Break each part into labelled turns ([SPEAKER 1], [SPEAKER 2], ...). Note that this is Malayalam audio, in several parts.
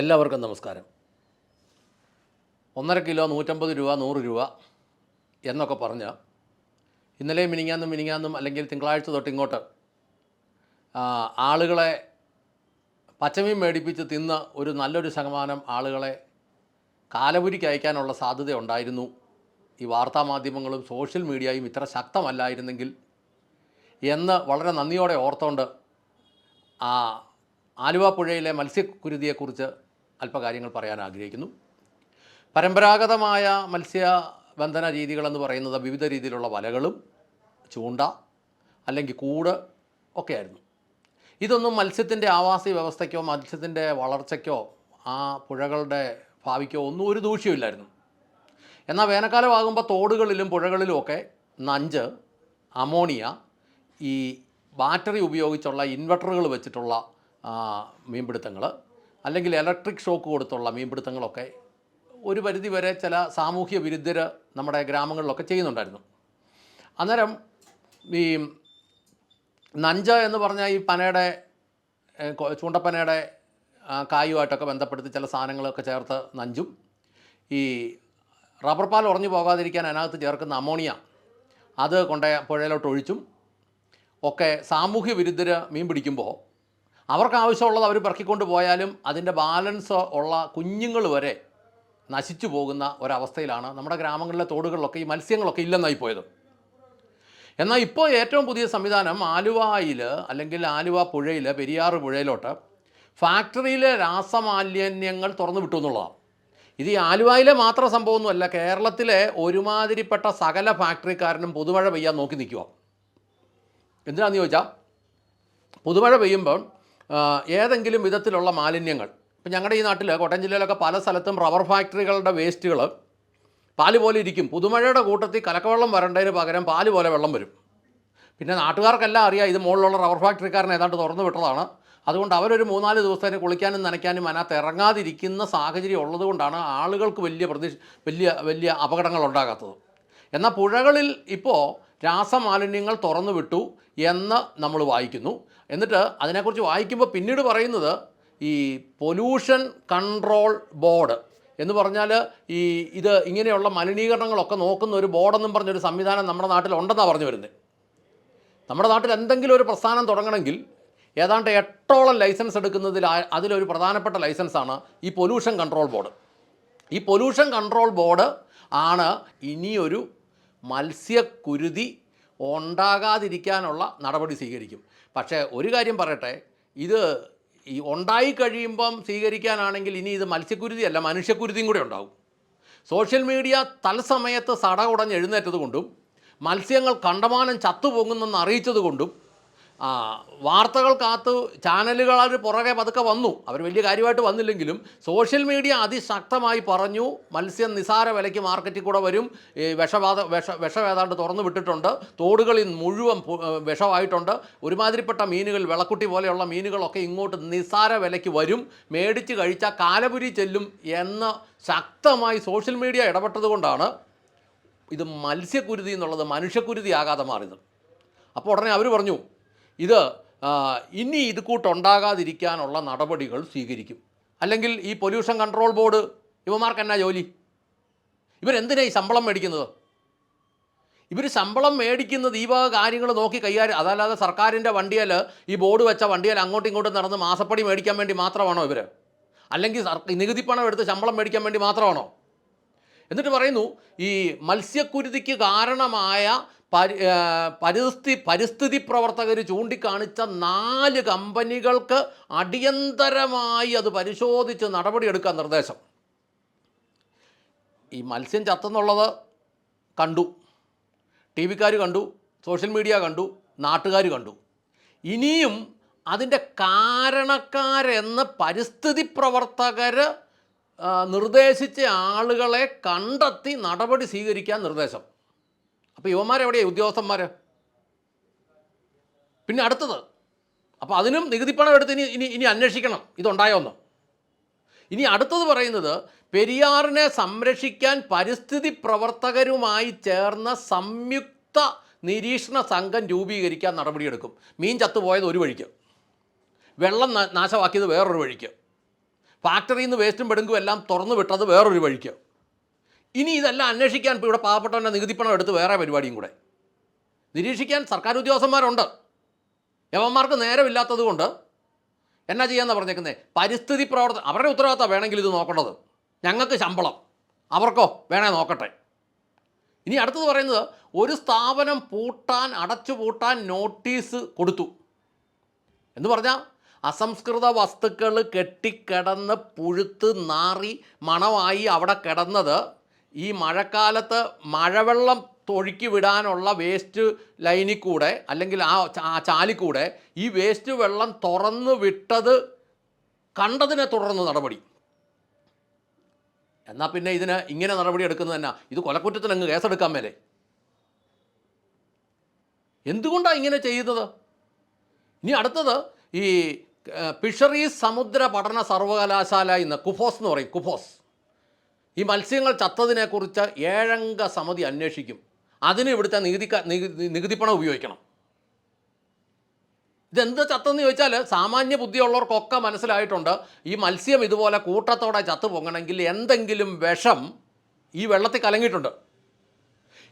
[SPEAKER 1] എല്ലാവർക്കും നമസ്കാരം. ഒന്നര കിലോ നൂറ്റമ്പത് രൂപ നൂറ് രൂപ എന്നൊക്കെ പറഞ്ഞ് ഇന്നലെ മിനിങ്ങാന്നും മിനിങ്ങാന്നും അല്ലെങ്കിൽ തിങ്കളാഴ്ച തൊട്ട് ഇങ്ങോട്ട് ആളുകളെ പച്ചമീൻ മേടിപ്പിച്ച് തിന്ന് ഒരു നല്ലൊരു ശതമാനം ആളുകളെ കാലപുരിക്ക് അയക്കാനുള്ള സാധ്യത ഉണ്ടായിരുന്നു. ഈ വാർത്താമാധ്യമങ്ങളും സോഷ്യൽ മീഡിയയും ഇത്ര ശക്തമല്ലായിരുന്നെങ്കിൽ എന്ന് വളരെ നന്ദിയോടെ ഓർത്തുകൊണ്ട് ആലുവ പുഴയിലെ മത്സ്യക്കുരുതിയെക്കുറിച്ച് അല്പകാര്യങ്ങൾ പറയാൻ ആഗ്രഹിക്കുന്നു. പരമ്പരാഗതമായ മത്സ്യബന്ധന രീതികളെന്ന് പറയുന്നത് വിവിധ രീതിയിലുള്ള വലകളും ചൂണ്ട അല്ലെങ്കിൽ കൂട് ഒക്കെയായിരുന്നു. ഇതൊന്നും മത്സ്യത്തിന്റെ ആവാസ വ്യവസ്ഥയ്ക്കോ മത്സ്യത്തിന്റെ വളർച്ചയ്ക്കോ ആ പുഴകളുടെ ഭാവിക്കോ ഒന്നും ഒരു ദൂഷ്യമില്ലായിരുന്നു എന്നാൽ വേനൽക്കാലമാകുമ്പോൾ തോടുകളിലും പുഴകളിലും ഒക്കെ നഞ്ച് അമോണിയ ഈ ബാറ്ററി ഉപയോഗിച്ചുള്ള ഇൻവെർട്ടറുകൾ വെച്ചിട്ടുള്ള മീൻപിടുത്തങ്ങൾ അല്ലെങ്കിൽ ഇലക്ട്രിക് ഷോക്ക് കൊടുത്തുള്ള മീൻപിടുത്തങ്ങളൊക്കെ ഒരു പരിധിവരെ ചില സാമൂഹ്യ വിരുദ്ധർ നമ്മുടെ ഗ്രാമങ്ങളിലൊക്കെ ചെയ്യുന്നുണ്ടായിരുന്നു. അന്നേരം ഈ നഞ്ച എന്ന് പറഞ്ഞാൽ ഈ പനയുടെ ചൂണ്ടപ്പനയുടെ കായുമായിട്ടൊക്കെ ബന്ധപ്പെടുത്തി ചില സാധനങ്ങളൊക്കെ ചേർത്ത് നഞ്ചും. ഈ റബ്ബർ പാൽ ഉറഞ്ഞു പോകാതിരിക്കാൻ അതിനകത്ത് ചേർക്കുന്ന അമോണിയ അത് കൊണ്ടേ പുഴയിലോട്ട് ഒഴിച്ചും ഒക്കെ സാമൂഹ്യ വിരുദ്ധർ മീൻ പിടിക്കുമ്പോൾ അവർക്ക് ആവശ്യമുള്ളത് അവർ പെറുക്കിക്കൊണ്ട് പോയാലും അതിന്റെ ബാലൻസ് ഉള്ള കുഞ്ഞുങ്ങൾ വരെ നശിച്ചു പോകുന്ന ഒരവസ്ഥയിലാണ് നമ്മുടെ ഗ്രാമങ്ങളിലെ തോടുകളിലൊക്കെ ഈ മത്സ്യങ്ങളൊക്കെ ഇല്ലെന്നായി പോയത്. എന്നാൽ ഇപ്പോൾ ഏറ്റവും പുതിയ സംവിധാനം ആലുവയിൽ അല്ലെങ്കിൽ ആലുവ പുഴയിൽ പെരിയാറ് പുഴയിലോട്ട് ഫാക്ടറിയിലെ രാസമാലിന്യങ്ങൾ തുറന്നു വിട്ടു എന്നുള്ളതാണ്. ഇത് ഈ ആലുവയിലെ മാത്രം സംഭവമൊന്നുമല്ല കേരളത്തിലെ ഒരുമാതിരിപ്പെട്ട സകല ഫാക്ടറിക്കാരനും പുതുമഴ പെയ്യാൻ നോക്കി നിൽക്കുക. എന്തിനാണെന്ന് ചോദിച്ചാൽ പുതുമഴ പെയ്യുമ്പോൾ ആ, ഏതെങ്കിലും വിധത്തിലുള്ള മാലിന്യങ്ങൾ. ഇപ്പം ഞങ്ങളുടെ ഈ നാട്ടിൽ കോട്ടയം ജില്ലയിലൊക്കെ പല സ്ഥലത്തും റബ്ബർ ഫാക്ടറികളുടെ വേസ്റ്റുകൾ പാൽ പോലെ ഇരിക്കും. പുതുമഴയുടെ കൂട്ടത്തിൽ കലക്കവെള്ളം വരേണ്ടതിന് പകരം പാൽ പോലെ വെള്ളം വരും. പിന്നെ നാട്ടുകാർക്കെല്ലാം അറിയാം ഇത് മുകളിലുള്ള റബ്ബർ ഫാക്ടറിക്കാരൻ ഏതാണ്ട് തുറന്നു വിട്ടതാണ്. അതുകൊണ്ട് അവരൊരു മൂന്നാൽ ദിവസത്തിന് കുളിക്കാനും നനയ്ക്കാനും അതിനകത്ത് ഇറങ്ങാതിരിക്കുന്ന സാഹചര്യം ഉള്ളതുകൊണ്ടാണ് ആളുകൾക്ക് വലിയ പ്രതീക്ഷ വലിയ വലിയ അപകടങ്ങൾ ഉണ്ടാകാത്തത്. എന്നാൽ പുഴകളിൽ ഇപ്പോൾ രാസമാലിന്യങ്ങൾ തുറന്നു വിട്ടു എന്ന് നമ്മൾ വായിക്കുന്നു. എന്നിട്ട് അതിനെക്കുറിച്ച് വായിക്കുമ്പോൾ പിന്നീട് പറയുന്നത് ഈ പൊല്യൂഷൻ കൺട്രോൾ ബോർഡ് എന്ന് പറഞ്ഞാൽ ഈ ഇത് ഇങ്ങനെയുള്ള മലിനീകരണങ്ങളൊക്കെ നോക്കുന്ന ഒരു ബോർഡെന്നും പറഞ്ഞൊരു സംവിധാനം നമ്മുടെ നാട്ടിൽ ഉണ്ടെന്നാണ് പറഞ്ഞു വരുന്നത്. നമ്മുടെ നാട്ടിൽ എന്തെങ്കിലും ഒരു പ്രസ്ഥാനം തുടങ്ങണമെങ്കിൽ ഏതാണ്ട് എട്ടോളം ലൈസൻസ് എടുക്കുന്നതിൽ അതിലൊരു പ്രധാനപ്പെട്ട ലൈസൻസാണ് ഈ പൊല്യൂഷൻ കൺട്രോൾ ബോർഡ് ഈ പൊല്യൂഷൻ കൺട്രോൾ ബോർഡ് ആണ് ഇനിയൊരു മത്സ്യക്കുരുതി ഉണ്ടാകാതിരിക്കാനുള്ള നടപടി സ്വീകരിക്കും. പക്ഷേ ഒരു കാര്യം പറയട്ടെ ഇത് ഈ ഉണ്ടായി കഴിയുമ്പം സ്വീകരിക്കാനാണെങ്കിൽ ഇനി ഇത് മത്സ്യക്കുരുതിയല്ല മനുഷ്യക്കുരുതിയും കൂടെ ഉണ്ടാവും. സോഷ്യൽ മീഡിയ തത്സമയത്ത് സട ഉടഞ്ഞ് എഴുന്നേറ്റത് കൊണ്ടും മത്സ്യങ്ങൾ കണ്ടമാനം ചത്തുപൊങ്ങുന്നെന്ന് അറിയിച്ചത് കൊണ്ടും വാർത്തകൾക്കകത്ത് ചാനലുകൾ പുറകെ പതുക്കെ വന്നു. അവർ വലിയ കാര്യമായിട്ട് വന്നില്ലെങ്കിലും സോഷ്യൽ മീഡിയ അതിശക്തമായി പറഞ്ഞു മത്സ്യം നിസാര വിലയ്ക്ക് മാർക്കറ്റിൽ കൂടെ വരും. വിഷബാധ വിഷ വിഷം ഏതാണ്ട് തുറന്നു വിട്ടിട്ടുണ്ട്. തോടുകളിൽ മുഴുവൻ വിഷമായിട്ടുണ്ട്. ഒരുമാതിരിപ്പെട്ട മീനുകൾ വിളക്കുട്ടി പോലെയുള്ള മീനുകളൊക്കെ ഇങ്ങോട്ട് നിസാര വിലയ്ക്ക് വരും. മേടിച്ച് കഴിച്ചാൽ കാലപുരി ചെല്ലും എന്ന് ശക്തമായി സോഷ്യൽ മീഡിയ ഇടപെട്ടതുകൊണ്ടാണ് ഇത് മത്സ്യക്കുരുതി എന്നുള്ളത് മനുഷ്യക്കുരുതി ആകാതെ മാറിയത്. അപ്പോൾ ഉടനെ അവർ പറഞ്ഞു ഇത് ഇനി ഇത് കൂട്ടുണ്ടാകാതിരിക്കാനുള്ള നടപടികൾ സ്വീകരിക്കും. അല്ലെങ്കിൽ ഈ പൊല്യൂഷൻ കൺട്രോൾ ബോർഡ് ഇവന്മാർക്ക് എന്നാ ജോലി? ഇവരെന്തിനാ ഈ ശമ്പളം മേടിക്കുന്നത്? ഇവർ ശമ്പളം മേടിക്കുന്നത് ഈ വക കാര്യങ്ങൾ നോക്കി കൈകാര്യം അതല്ലാതെ സർക്കാരിന്റെ വണ്ടിയിൽ ഈ ബോർഡ് വെച്ച വണ്ടിയിൽ അങ്ങോട്ടും ഇങ്ങോട്ടും നടന്ന് മാസപ്പടി മേടിക്കാൻ വേണ്ടി മാത്രമാണോ ഇവർ അല്ലെങ്കിൽ നികുതി പണം എടുത്ത് ശമ്പളം മേടിക്കാൻ വേണ്ടി മാത്രമാണോ? എന്നിട്ട് പറയുന്നു ഈ മത്സ്യക്കുരുതിക്ക് കാരണമായ പരിസ്ഥിതി പരിസ്ഥിതി പ്രവർത്തകർ ചൂണ്ടിക്കാണിച്ച നാല് കമ്പനികൾക്ക് അടിയന്തരമായി അത് പരിശോധിച്ച് നടപടിയെടുക്കാൻ നിർദ്ദേശം. ഈ മത്സ്യം ചത്തെന്നുള്ളത് കണ്ടു. ടി വിക്കാർ കണ്ടു സോഷ്യൽ മീഡിയ കണ്ടു നാട്ടുകാർ കണ്ടു. ഇനിയും അതിന്റെ കാരണക്കാരെന്ന് പരിസ്ഥിതി പ്രവർത്തകർ നിർദ്ദേശിച്ച ആളുകളെ കണ്ടെത്തി നടപടി സ്വീകരിക്കാൻ നിർദ്ദേശം. അപ്പോൾ യുവന്മാരെവിടെയാണ് ഉദ്യോഗസ്ഥന്മാർ പിന്നെ അടുത്തത് അപ്പോൾ അതിനും നികുതിപ്പണം എടുത്ത് ഇനി ഇനി ഇനി അന്വേഷിക്കണം. ഇതുണ്ടായോന്ന് ഇനി അടുത്തത് പറയുന്നത് പെരിയാറിനെ സംരക്ഷിക്കാൻ പരിസ്ഥിതി പ്രവർത്തകരുമായി ചേർന്ന സംയുക്ത നിരീക്ഷണ സംഘം രൂപീകരിക്കാൻ നടപടിയെടുക്കും. മീൻ ചത്തുപോയത് ഒരു വഴിക്ക്. വെള്ളം നാശമാക്കിയത് വേറൊരു വഴിക്ക്. ഫാക്ടറിയിൽ നിന്ന് വേസ്റ്റും പെടുങ്കും എല്ലാം തുറന്നു വിട്ടത് വേറൊരു വഴിക്ക്. ഇനി ഇതെല്ലാം അന്വേഷിക്കാൻ ഇപ്പോൾ ഇവിടെ പാവപ്പെട്ടവന്റെ നികുതിപ്പണം എടുത്ത് വേറെ പരിപാടിയും കൂടെ. നിരീക്ഷിക്കാൻ സർക്കാർ ഉദ്യോഗസ്ഥന്മാരുണ്ട്. യവന്മാർക്ക് നേരമില്ലാത്തത് കൊണ്ട് എന്നാ ചെയ്യാന്നാ പറഞ്ഞേക്കുന്നത് പരിസ്ഥിതി പ്രവർത്തനം അവരുടെ ഉത്തരവാദിത്തം വേണമെങ്കിൽ ഇത് നോക്കേണ്ടത്. ഞങ്ങൾക്ക് ശമ്പളം. അവർക്കോ? വേണേ നോക്കട്ടെ. ഇനി അടുത്തത് പറയുന്നത് ഒരു സ്ഥാപനം പൂട്ടാൻ അടച്ചു പൂട്ടാൻ നോട്ടീസ് കൊടുത്തു. എന്ന് പറഞ്ഞാൽ അസംസ്കൃത വസ്തുക്കൾ കെട്ടിക്കിടന്ന് പുഴുത്ത് നാറി മണമായി അവിടെ കിടന്നത് ഈ മഴക്കാലത്ത് മഴവെള്ളം തൊഴുക്കി വിടാനുള്ള വേസ്റ്റ് ലൈനിൽ കൂടെ അല്ലെങ്കിൽ ആ ചാലിക്കൂടെ കൂടെ ഈ വേസ്റ്റ് വെള്ളം തുറന്നു വിട്ടത് കണ്ടതിനെ തുടർന്ന് നടപടി. എന്നാൽ പിന്നെ ഇതിന് ഇങ്ങനെ നടപടി എടുക്കുന്നത് തന്നെ ഇത് കൊലക്കുറ്റത്തിന് അങ്ങ് കേസെടുക്കാൻ മേലെ. എന്തുകൊണ്ടാണ് ഇങ്ങനെ ചെയ്യുന്നത്? ഇനി അടുത്തത് ഈ ഫിഷറീസ് സമുദ്ര പഠന സർവകലാശാല ഇന്ന് കുഫോസ് എന്ന് പറയും കുഫോസ്. ഈ മത്സ്യങ്ങൾ ചത്തതിനെക്കുറിച്ച് ഏഴംഗ സമിതി അന്വേഷിക്കും. അതിന് ഇവിടുത്തെ നികുതി നികുതിപ്പണം ഉപയോഗിക്കണം. ഇതെന്ത് ചത്തെന്ന് ചോദിച്ചാൽ സാമാന്യ ബുദ്ധിയുള്ളവർക്കൊക്കെ മനസ്സിലായിട്ടുണ്ട് ഈ മത്സ്യം ഇതുപോലെ കൂട്ടത്തോടെ ചത്തു പൊങ്ങണമെങ്കിൽ എന്തെങ്കിലും വിഷം ഈ വെള്ളത്തിൽ കലങ്ങിയിട്ടുണ്ട്.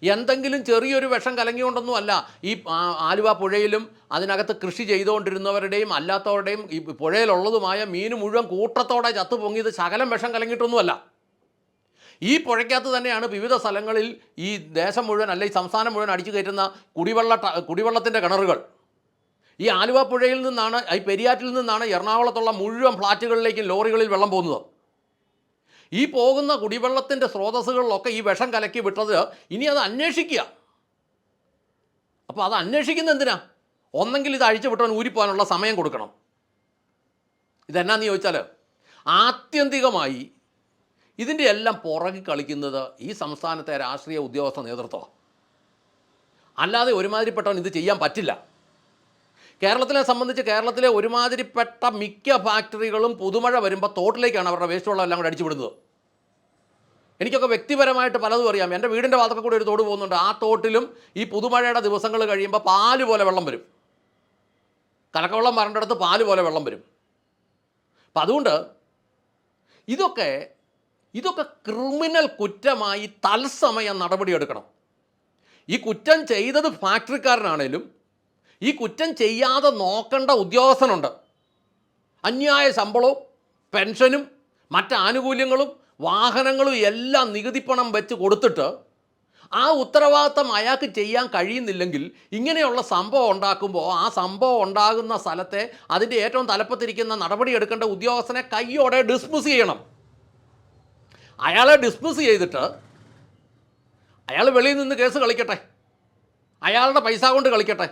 [SPEAKER 1] എന്തെങ്കിലും ചെറിയൊരു വിഷം കലങ്ങിയോണ്ടൊന്നും അല്ല. ഈ ആലുവ പുഴയിലും അതിനകത്ത് കൃഷി ചെയ്തുകൊണ്ടിരുന്നവരുടെയും അല്ലാത്തവരുടെയും ഈ പുഴയിലുള്ളതുമായ മീൻ മുഴുവൻ കൂട്ടത്തോടെ ചത്തു പൊങ്ങിയത് ശകലം വിഷം കലങ്ങിയിട്ടൊന്നുമല്ല. ഈ പുഴയ്ക്കകത്ത് തന്നെയാണ് വിവിധ സ്ഥലങ്ങളിൽ ഈ ദേശം മുഴുവൻ അല്ലെ ഈ സംസ്ഥാനം മുഴുവൻ അടിച്ചു കയറ്റുന്ന കുടിവെള്ള കുടിവെള്ളത്തിന്റെ കിണറുകൾ. ഈ ആലുവ പുഴയിൽ നിന്നാണ് ഈ പെരിയാറ്റിൽ നിന്നാണ് എറണാകുളത്തുള്ള മുഴുവൻ ഫ്ലാറ്റുകളിലേക്കും ലോറികളിൽ വെള്ളം പോകുന്നത്. ഈ പോകുന്ന കുടിവെള്ളത്തിന്റെ സ്രോതസ്സുകളിലൊക്കെ ഈ വിഷം കലക്കി വിട്ടത് ഇനി അത് അന്വേഷിക്കുക. അപ്പോൾ അത് അന്വേഷിക്കുന്ന എന്തിനാ? ഒന്നെങ്കിൽ ഇത് അഴിച്ചു വിട്ടവൻ ഊരിപ്പോകാനുള്ള സമയം കൊടുക്കണം. ഇതെന്നാന്ന് ചോദിച്ചാൽ ആത്യന്തികമായി ഇതിന്റെ എല്ലാം പുറകിൽ കളിക്കുന്നത് ഈ സംസ്ഥാനത്തെ രാഷ്ട്രീയ ഉദ്യോഗസ്ഥ നേതൃത്വം അല്ലാതെ ഒരുമാതിരിപ്പെട്ടവൻ ഇത് ചെയ്യാൻ പറ്റില്ല. കേരളത്തിനെ സംബന്ധിച്ച് കേരളത്തിലെ ഒരുമാതിരിപ്പെട്ട മിക്ക ഫാക്ടറികളും പുതുമഴ വരുമ്പോൾ തോട്ടിലേക്കാണ് അവരുടെ വേസ്റ്റ് വെള്ളം എല്ലാം കൂടെ അടിച്ചുവിടുന്നത് എനിക്കൊക്കെ വ്യക്തിപരമായിട്ട് പലതും അറിയാം. എന്റെ വീടിന്റെ ഭാഗത്തൊക്കെ കൂടെ ഒരു തോട് പോകുന്നുണ്ട്. ആ തോട്ടിലും ഈ പുതുമഴയുടെ ദിവസങ്ങൾ കഴിയുമ്പോൾ പാൽ പോലെ വെള്ളം വരും. കലക്കവെള്ളം വരേണ്ടടുത്ത് പാൽ പോലെ വെള്ളം വരും. അപ്പം അതുകൊണ്ട് ഇതൊക്കെ ഇതൊക്കെ ക്രിമിനൽ കുറ്റമായി തത്സമയം നടപടിയെടുക്കണം ഈ കുറ്റം ചെയ്തത് ഫാക്ടറിക്കാരനാണേലും ഈ കുറ്റം ചെയ്യാതെ നോക്കേണ്ട ഉദ്യോഗസ്ഥനുണ്ട്. അന്യായ ശമ്പളവും പെൻഷനും മറ്റ് ആനുകൂല്യങ്ങളും വാഹനങ്ങളും എല്ലാം നികുതിപ്പണം വെച്ച് കൊടുത്തിട്ട് ആ ഉത്തരവാദിത്തം അയാൾക്ക് ചെയ്യാൻ കഴിയുന്നില്ലെങ്കിൽ ഇങ്ങനെയുള്ള സംഭവം ഉണ്ടാക്കുമ്പോൾ ആ സംഭവം ഉണ്ടാകുന്ന സ്ഥലത്തെ അതിന്റെ ഏറ്റവും തലപ്പത്തിരിക്കുന്ന നടപടിയെടുക്കേണ്ട ഉദ്യോഗസ്ഥനെ കയ്യോടെ ഡിസ്മിസ് ചെയ്യണം. അയാളെ ഡിസ്മിസ് ചെയ്തിട്ട് അയാൾ വെളിയിൽ നിന്ന് കേസ് കളിക്കട്ടെ. അയാളുടെ പൈസ കൊണ്ട് കളിക്കട്ടെ.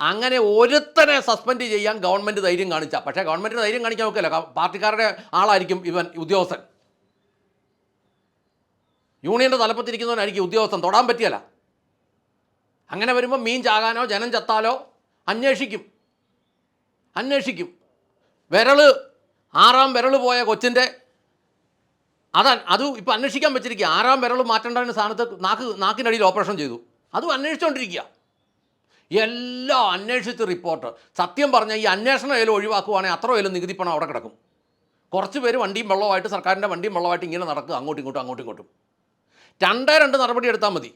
[SPEAKER 1] അങ്ങനെ ഒരുത്തനെ സസ്പെൻഡ് ചെയ്യാൻ ഗവൺമെന്റ് ധൈര്യം കാണിച്ച. പക്ഷേ ഗവൺമെന്റ് ധൈര്യം കാണിക്കാൻ നോക്കില്ല പാർട്ടിക്കാരുടെ ആളായിരിക്കും ഇവൻ ഉദ്യോഗസ്ഥൻ. യൂണിയന്റെ തലപ്പത്തിരിക്കുന്നവനായിരിക്കും ഉദ്യോഗസ്ഥൻ. തൊടാൻ പറ്റിയല്ല. അങ്ങനെ വരുമ്പോൾ മീൻ ചാകാനോ ജനം ചത്താലോ അന്വേഷിക്കും. അന്വേഷിക്കും. വിരൾ ആറാം വിരൾ പോയ കൊച്ചിന്റെ അതാ അത് ഇപ്പോൾ അന്വേഷിക്കാൻ പറ്റിരിക്കുക ആറാം വിരൾ മാറ്റേണ്ടതിന് സ്ഥാനത്ത് നാക്ക് നാക്കിനടിയിൽ ഓപ്പറേഷൻ ചെയ്തു. അതും അന്വേഷിച്ചുകൊണ്ടിരിക്കുക എല്ലാം അന്വേഷിച്ച് റിപ്പോർട്ട്. സത്യം പറഞ്ഞാൽ ഈ അന്വേഷണം ഏലും ഒഴിവാക്കുവാണെങ്കിൽ അത്ര ഏലും നികുതി പണം അവിടെ കിടക്കും. കുറച്ച് പേര് വണ്ടിയും വെള്ളമായിട്ട് സർക്കാരിന്റെ വണ്ടിയും വെള്ളമായിട്ട് ഇങ്ങനെ നടക്കുക. അങ്ങോട്ടും ഇങ്ങോട്ടും അങ്ങോട്ടും ഇങ്ങോട്ടും. രണ്ടേ രണ്ട് നടപടി എടുത്താൽ മതി.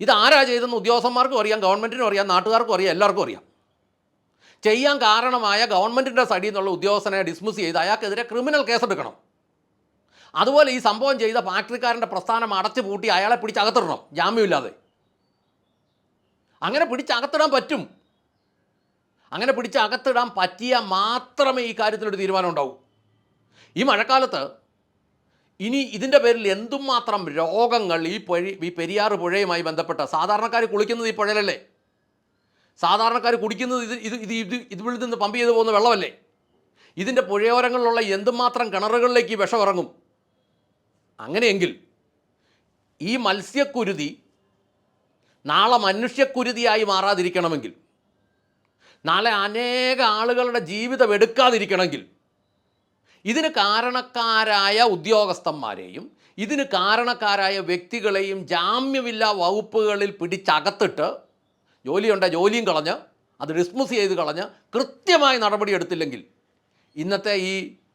[SPEAKER 1] ഇത് ആരാ ചെയ്തെന്ന് ഉദ്യോഗസ്ഥന്മാർക്കും അറിയാം ഗവൺമെന്റിനും അറിയാം നാട്ടുകാർക്കും അറിയാം എല്ലാവർക്കും അറിയാം. ചെയ്യാൻ കാരണമായ ഗവൺമെന്റിന്റെ സൈഡിൽ നിന്നുള്ള ഉദ്യോഗസ്ഥനെ ഡിസ്മിസ് ചെയ്ത് അയാൾക്കെതിരെ ക്രിമിനൽ കേസെടുക്കണം അതുപോലെ ഈ സംഭവം ചെയ്ത ഫാക്ടറിക്കാരന്റെ പ്രസ്ഥാനം അടച്ചു പൂട്ടി അയാളെ പിടിച്ചകത്തിടണം ജാമ്യമില്ലാതെ. അങ്ങനെ പിടിച്ചകത്തിടാൻ പറ്റും. അങ്ങനെ പിടിച്ചകത്തിടാൻ പറ്റിയാൽ മാത്രമേ ഈ കാര്യത്തിലൊരു തീരുമാനം ഉണ്ടാവൂ. ഈ മഴക്കാലത്ത് ഇനി ഇതിന്റെ പേരിൽ എന്തുമാത്രം രോഗങ്ങൾ ഈ പുഴ ഈ പെരിയാർ പുഴയുമായി ബന്ധപ്പെട്ട സാധാരണക്കാർ കുളിക്കുന്നത് ഈ പുഴയിലല്ലേ? സാധാരണക്കാർ കുടിക്കുന്നത് ഇത് ഇത് ഇത് ഇത് ഇതിൽ നിന്ന് പമ്പ് ചെയ്ത് പോകുന്ന വെള്ളമല്ലേ? ഇതിന്റെ പുഴയോരങ്ങളിലുള്ള എന്തുമാത്രം കിണറുകളിലേക്ക് വിഷം ഇറങ്ങും? അങ്ങനെയെങ്കിൽ ഈ മത്സ്യക്കുരുതി നാളെ മനുഷ്യക്കുരുതിയായി മാറാതിരിക്കണമെങ്കിൽ നാളെ അനേക ആളുകളുടെ ജീവിതം എടുക്കാതിരിക്കണമെങ്കിൽ ഇതിന് കാരണക്കാരായ ഉദ്യോഗസ്ഥന്മാരെയും ഇതിന് കാരണക്കാരായ വ്യക്തികളെയും ജാമ്യമില്ലാ വകുപ്പുകളിൽ പിടിച്ചകത്തിട്ട് ജോലിയുണ്ട ജോലിയും കളഞ്ഞ് അത് ഡിസ്മിസ് ചെയ്ത് കളഞ്ഞ് കൃത്യമായി നടപടിയെടുത്തില്ലെങ്കിൽ ഇന്നത്തെ ഈ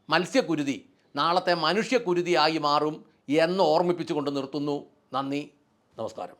[SPEAKER 1] മത്സ്യക്കുരുതി നാളത്തെ മനുഷ്യക്കുരുതിയായി മാറും എന്ന് ഓർമ്മിപ്പിച്ചുകൊണ്ട് നിർത്തുന്നു. നന്ദി. നമസ്കാരം.